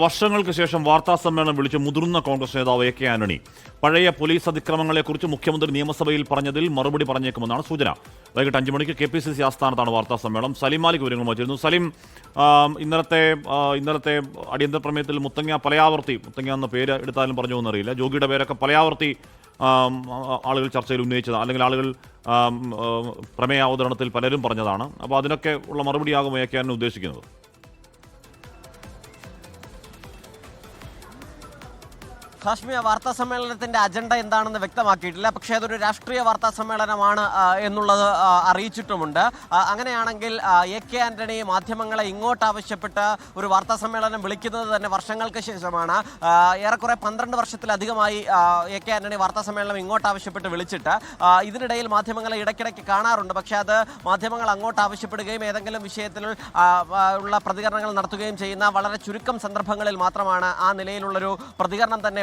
വർഷങ്ങൾക്ക് ശേഷം വാർത്താ സമ്മേളനം വിളിച്ച് മുതിർന്ന കോൺഗ്രസ് നേതാവ് എ കെ ആന്റണി. പഴയ പോലീസ് അതിക്രമങ്ങളെക്കുറിച്ച് മുഖ്യമന്ത്രി നിയമസഭയിൽ പറഞ്ഞതിൽ മറുപടി പറഞ്ഞേക്കുമെന്നാണ് സൂചന. വൈകിട്ട് അഞ്ചു മണിക്ക് കെ പി സി സി ആസ്ഥാനത്താണ് വാർത്താ സമ്മേളനം. സലിം മാലിക് വിവരങ്ങൾ വച്ചിരുന്നു സലിം ഇന്നലത്തെ ഇന്നലത്തെ അടിയന്തര പ്രമേയത്തിൽ മുത്തങ്ങ പലയാവർത്തി മുത്തങ്ങ എന്ന പേര് എടുത്താലും പറഞ്ഞു എന്നറിയില്ല ജോഗിയുടെ പേരൊക്കെ പലയാവർത്തി ആളുകൾ ചർച്ചയിൽ ഉന്നയിച്ചത് അല്ലെങ്കിൽ ആളുകൾ പ്രമേയ അവതരണത്തിൽ പലരും പറഞ്ഞതാണ്. അപ്പോൾ അതിനൊക്കെ ഉള്ള മറുപടിയാകും എ കെ ആന്റണി ഉദ്ദേശിക്കുന്നത്. കാശ്മീർ വാർത്താ സമ്മേളനത്തിന്റെ അജണ്ട എന്താണെന്ന് വ്യക്തമാക്കിയിട്ടില്ല. പക്ഷേ അതൊരു രാഷ്ട്രീയ വാർത്താ സമ്മേളനമാണ് എന്നുള്ളത് അറിയിച്ചിട്ടുമുണ്ട്. അങ്ങനെയാണെങ്കിൽ എ കെ ആന്റണി മാധ്യമങ്ങളെ ഇങ്ങോട്ട് ആവശ്യപ്പെട്ട് ഒരു വാർത്താ സമ്മേളനം വിളിക്കുന്നത് തന്നെ വർഷങ്ങൾക്ക് ശേഷമാണ്. ഏറെക്കുറെ പന്ത്രണ്ട് വർഷത്തിലധികമായി എ കെ ആന്റണി വാർത്താ സമ്മേളനം ഇങ്ങോട്ട് ആവശ്യപ്പെട്ട് വിളിച്ചിട്ട് ഇതിനിടയിൽ മാധ്യമങ്ങളെ ഇടയ്ക്കിടയ്ക്ക് കാണാറുണ്ട്. പക്ഷേ അത് മാധ്യമങ്ങൾ അങ്ങോട്ട് ആവശ്യപ്പെടുകയും ഏതെങ്കിലും വിഷയത്തിൽ ഉള്ള പ്രതികരണങ്ങൾ നടത്തുകയും ചെയ്യുന്ന വളരെ ചുരുക്കം സന്ദർഭങ്ങളിൽ മാത്രമാണ് ആ നിലയിലുള്ളൊരു പ്രതികരണം തന്നെ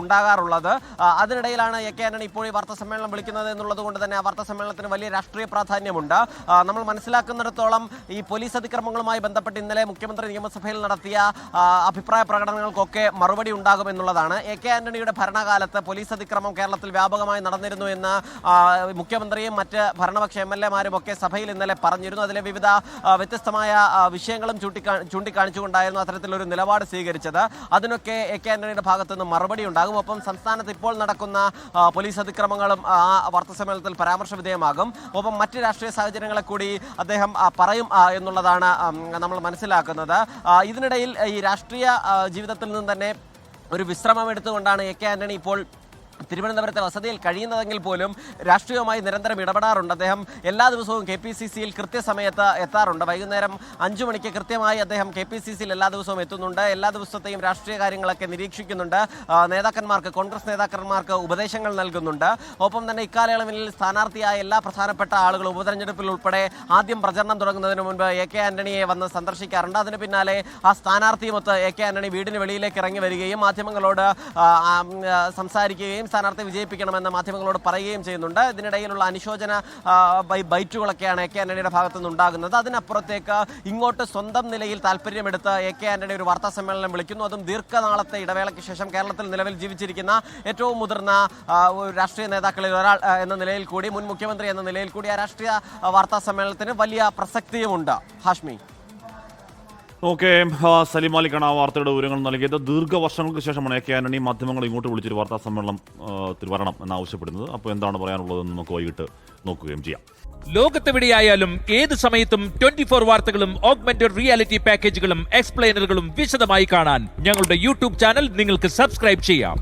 ഉണ്ടാകാറുള്ളത്. അതിനിടയിലാണ് എ കെ ആന്റണി ഇപ്പോൾ ഈ വാർത്താ സമ്മേളനം വിളിക്കുന്നത് എന്നുള്ളത് കൊണ്ട് തന്നെ ആ വാർത്താ സമ്മേളനത്തിന് വലിയ രാഷ്ട്രീയ പ്രാധാന്യമുണ്ട്. നമ്മൾ മനസ്സിലാക്കുന്നിടത്തോളം ഈ പോലീസ് അതിക്രമങ്ങളുമായി ബന്ധപ്പെട്ട് ഇന്നലെ മുഖ്യമന്ത്രി നിയമസഭയിൽ നടത്തിയ അഭിപ്രായ പ്രകടനങ്ങൾക്കൊക്കെ മറുപടി ഉണ്ടാകുമെന്നുള്ളതാണ് എ കെ ആന്റണിയുടെ ഭരണകാലത്ത് പോലീസ് അതിക്രമം കേരളത്തിൽ വ്യാപകമായി നടന്നിരുന്നു എന്ന് മുഖ്യമന്ത്രിയും മറ്റ് ഭരണപക്ഷ എം എൽ എമാരും ഒക്കെ സഭയിൽ ഇന്നലെ പറഞ്ഞിരുന്നു. അതിലെ വിവിധ വ്യത്യസ്തമായ വിഷയങ്ങളും ചൂണ്ടിക്കാ ചൂണ്ടിക്കാണിച്ചുകൊണ്ടായിരുന്നു അത്തരത്തിലൊരു നിലപാട് സ്വീകരിച്ചത്. അതിനൊക്കെ എ കെ ആന്റണിയുടെ ഭാഗത്തു നിന്ന് മറുപടി ഉണ്ടാകും. ഒപ്പം സംസ്ഥാനത്ത് ഇപ്പോൾ നടക്കുന്ന പോലീസ് അതിക്രമങ്ങളും ആ വാർത്താസമ്മേളനത്തിൽ പരാമർശ വിധേയമാകും. ഒപ്പം മറ്റ് രാഷ്ട്രീയ സാഹചര്യങ്ങളെ കൂടി അദ്ദേഹം പറയും എന്നുള്ളതാണ് നമ്മൾ മനസ്സിലാക്കുന്നത്. ഇതിനിടയിൽ ഈ രാഷ്ട്രീയ ജീവിതത്തിൽ നിന്ന് തന്നെ ഒരു വിശ്രമം എടുത്തുകൊണ്ടാണ് എ കെ ആന്റണി ഇപ്പോൾ തിരുവനന്തപുരത്തെ വസതിയിൽ കഴിയുന്നതെങ്കിൽ പോലും രാഷ്ട്രീയവുമായി നിരന്തരം ഇടപെടാറുണ്ട് അദ്ദേഹം. എല്ലാ ദിവസവും കെ പി സി സിയിൽ കൃത്യസമയത്ത് എത്താറുണ്ട്. വൈകുന്നേരം അഞ്ചു മണിക്ക് കൃത്യമായി അദ്ദേഹം കെ പി സി സിയിൽ എല്ലാ ദിവസവും എത്തുന്നുണ്ട്. എല്ലാ ദിവസത്തെയും രാഷ്ട്രീയ കാര്യങ്ങളൊക്കെ നിരീക്ഷിക്കുന്നുണ്ട്. നേതാക്കന്മാർക്ക് കോൺഗ്രസ് നേതാക്കന്മാർക്ക് ഉപദേശങ്ങൾ നൽകുന്നുണ്ട്. ഒപ്പം തന്നെ ഇക്കാലയളവിൽ സ്ഥാനാർത്ഥിയായ എല്ലാ പ്രധാനപ്പെട്ട ആളുകളും ഉപതെരഞ്ഞെടുപ്പിൽ ഉൾപ്പെടെ ആദ്യം പ്രചരണം തുടങ്ങുന്നതിന് മുൻപ് എ കെ ആന്റണിയെ വന്ന് സന്ദർശിക്കാറുണ്ട്. അതിന് പിന്നാലെ ആ സ്ഥാനാർത്ഥിയുമൊത്ത് എ കെ ആന്റണി വീടിന് വെളിയിലേക്ക് ഇറങ്ങി വരികയും മാധ്യമങ്ങളോട് സംസാരിക്കുകയും സ്ഥാനാർത്ഥി വിജയിപ്പിക്കണമെന്ന് മാധ്യമങ്ങളോട് പറയുകയും ചെയ്യുന്നുണ്ട്. ഇതിനിടയിലുള്ള അനുശോചന ബൈറ്റുകളൊക്കെയാണ് എ കെ ആന്റണിയുടെ ഭാഗത്തു നിന്നുണ്ടാകുന്നത് അതിനപ്പുറത്തേക്ക് ഇങ്ങോട്ട് സ്വന്തം നിലയിൽ താല്പര്യമെടുത്ത് എ കെ ആന്റണി ഒരു വാർത്താ സമ്മേളനം വിളിക്കുന്നു. അതും ദീർഘനാളത്തെ ഇടവേളയ്ക്ക് ശേഷം കേരളത്തിൽ നിലവിൽ ജീവിച്ചിരിക്കുന്ന ഏറ്റവും മുതിർന്ന രാഷ്ട്രീയ നേതാക്കളിൽ ഒരാൾ എന്ന നിലയിൽ കൂടി മുൻ മുഖ്യമന്ത്രി എന്ന നിലയിൽ കൂടി ആ രാഷ്ട്രീയ വാർത്താ സമ്മേളനത്തിന് വലിയ പ്രസക്തിയുമുണ്ട്. ഹാഷ്മി. ഓക്കെ സലീം മാലിക്കാണ് ആ വാർത്തയുടെ വിവരങ്ങൾ നൽകിയത്. ദീർഘവർഷങ്ങൾക്ക് ശേഷമാണ് എ കെ ആന്റണി മാധ്യമങ്ങൾ ഇങ്ങോട്ട് വിളിച്ചൊരു വാർത്താ സമ്മേളനം വരണം എന്നാവശ്യപ്പെടുന്നത്. അപ്പോൾ എന്താണ് പറയാനുള്ളതെന്ന് നമുക്ക് വൈകിട്ട് നോക്കുകയും ചെയ്യാം. ലോകത്തെവിടെയായാലും ഏത് സമയത്തും ട്വന്റി ഫോർ വാർത്തകളും ഓഗ്മെന്റഡ് റിയാലിറ്റി പാക്കേജുകളും എക്സ്പ്ലെയിനറുകളും വിശദമായി കാണാൻ ഞങ്ങളുടെ യൂട്യൂബ് ചാനൽ നിങ്ങൾക്ക് സബ്സ്ക്രൈബ് ചെയ്യാം.